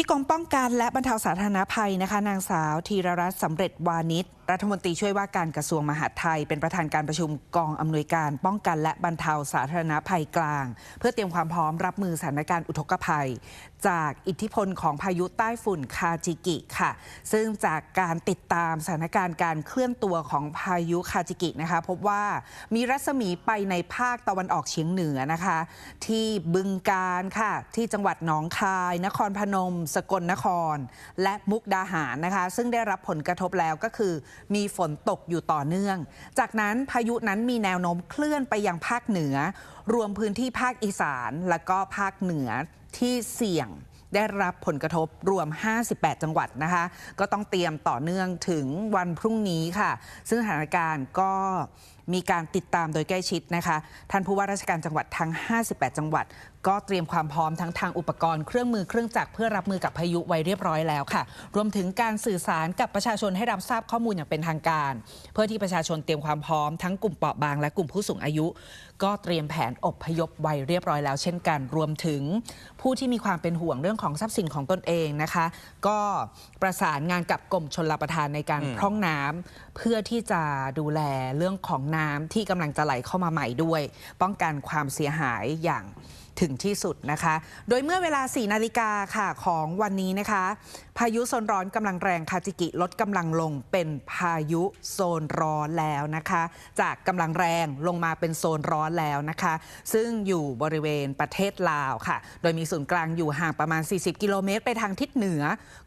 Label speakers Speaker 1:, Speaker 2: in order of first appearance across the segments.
Speaker 1: ที่กรมป้องกันและบรรเทาสาธารณภัยนะคะนางสาวธีรรัตน์สำเร็จวานิชรัฐมนตรีช่วยว่าการกระทรวงมหาดไทย เป็นประธานการประชุมกองอำนวยการป้องกันและบรรเทาสาธารณภัยกลาง เพื่อเตรียมความพร้อมรับมือสถานการณ์อุทกภัย จากอิทธิพลของพายุใต้ฝุ่นคาจิกิค่ะ ซึ่งจากการติดตามสถานการณ์การเคลื่อนตัวของพายุคาจิกินะคะ พบว่ามีรัศมีไปในภาคตะวันออกเฉียงเหนือนะคะ ที่บึงการค่ะ ที่จังหวัดหนองคาย นครพนมสกลนคร และมุกดาหารนะคะ ซึ่งได้รับผลกระทบแล้วก็คือ มีฝนตกอยู่ต่อเนื่อง จากนั้นพายุนั้นมีแนวโน้มเคลื่อนไปยังภาคเหนือ รวมพื้นที่ภาคอีสาน และก็ภาคเหนือที่เสี่ยงได้รับผลกระทบรวม 58 จังหวัดนะคะ ก็ต้องเตรียมต่อเนื่องถึงวันพรุ่งนี้ค่ะ ซึ่งสถานการณ์ก็ มีการติดตามโดยใกล้ชิดนะคะ ท่านผู้ว่าราชการจังหวัดทั้ง 58 จังหวัด ก็เตรียมความพร้อมทั้งทางอุปกรณ์เครื่องมือเครื่องจักรเพื่อรับมือกับพายุไว้เรียบร้อยแล้วค่ะ รวมถึงการสื่อสารกับประชาชนให้รับทราบข้อมูลอย่างเป็นทางการ เพื่อที่ประชาชนเตรียมความพร้อมทั้งกลุ่มเปราะบางและกลุ่มผู้สูงอายุ ก็เตรียมแผนอบพยพไว้เรียบร้อยแล้ว เช่นกัน รวมถึงผู้ที่มีความเป็นห่วงเรื่องของทรัพย์สินของตนเองนะคะ ก็ประสานงานกับกรมชลประทานในการพร่องน้ำเพื่อที่จะดูแลเรื่องของน้ำที่กำลังจะไหลเข้ามาใหม่ด้วย ป้องกันความเสียหายอย่าง ถึงที่สุดนะคะ โดยเมื่อเวลา 4 นาฬิกาค่ะของวันนี้นะคะ พายุโซนร้อนกำลังแรงคาจิกิลดกำลังลงเป็นพายุโซนร้อนแล้วนะคะ จากกำลังแรงลงมาเป็นโซนร้อนแล้วนะคะ ซึ่งอยู่บริเวณประเทศลาวค่ะ โดยมีศูนย์กลางอยู่ห่างประมาณ 40 กิโลเมตร ไปทางทิศเหนือ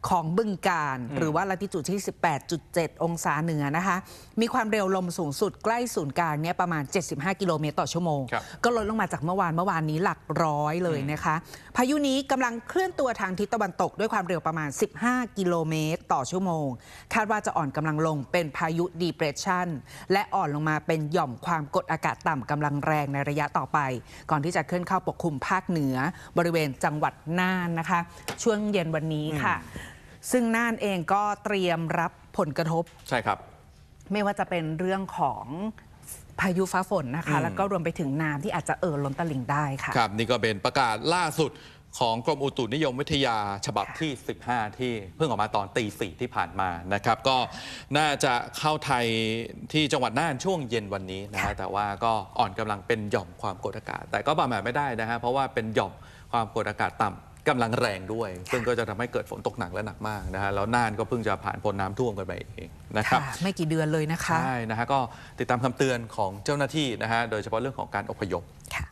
Speaker 1: ของบึงการ หรือว่าลัติจูดที่ 18.7 องศาเหนือนะคะ มีความเร็วลมสูงสุดใกล้ศูนย์กลางเนี่ยประมาณ 75 กิโลเมตรต่อชั่วโมง
Speaker 2: ครับ
Speaker 1: ก็ลดลงมาจากเมื่อวานเมื่อวานนี้หลักร้อยเลยนะคะ พายุนี้กำลังเคลื่อนตัวทางทิศตะวันตกด้วยความเร็วประมาณ 15 กิโลเมตร ต่อชั่วโมง คาดว่าจะอ่อนกำลังลงเป็นพายุดีเ r รสชันและอ่อนลงมาเป็นหย่อมความกดอากาศต่ำกำลังแรงในระยะต่อไป ก่อนที่จะเคลื่อนเข้าปกคลุมภาคเหนือ บริเวณจังหวัดน่านนะคะ ช่วงเย็นวันนี้ค่ะ ซึ่งน่านเองก็เตรียมรับผลกระทบ
Speaker 2: ใช่ครับ
Speaker 1: ไม่ว่าจะเป็นเรื่องของ พายุฟ้าฝนนะคะ
Speaker 2: อืม
Speaker 1: แล้วก็รวมไปถึงน้ำที่อาจจะเอ่อล้นตลิ่งได้ค่ะ
Speaker 2: ครับ นี่ก็เป็นประกาศล่าสุดของกรมอุตุนิยมวิทยาฉบับที่ 15 ที่เพิ่งออกมาตอนตีสี่ที่ผ่านมานะครับ ก็น่าจะเข้าไทยที่จังหวัดน่านช่วงเย็นวันนี้นะฮะแต่ว่าก็อ่อนกำลังเป็นหย่อมความกดอากาศ แต่ก็ประมาทไม่ได้นะฮะเพราะว่าเป็นหย่อมความกดอากาศต่ำ กำลังแรงด้วย ซึ่งก็จะทำให้เกิดฝนตกหนักและหนักมากนะฮะแล้วน่านก็เพิ่งจะผ่านพ้นน้ำท่วมกันไปเองนะครับ
Speaker 1: ค่ะไม่กี่เดือนเลยนะคะ
Speaker 2: ใช่นะฮะก็ติดตามคำเตือนของเจ้าหน้าที่นะฮะโดยเฉพาะเรื่องของการอพยพ
Speaker 1: ค่ะ
Speaker 2: นะฮะ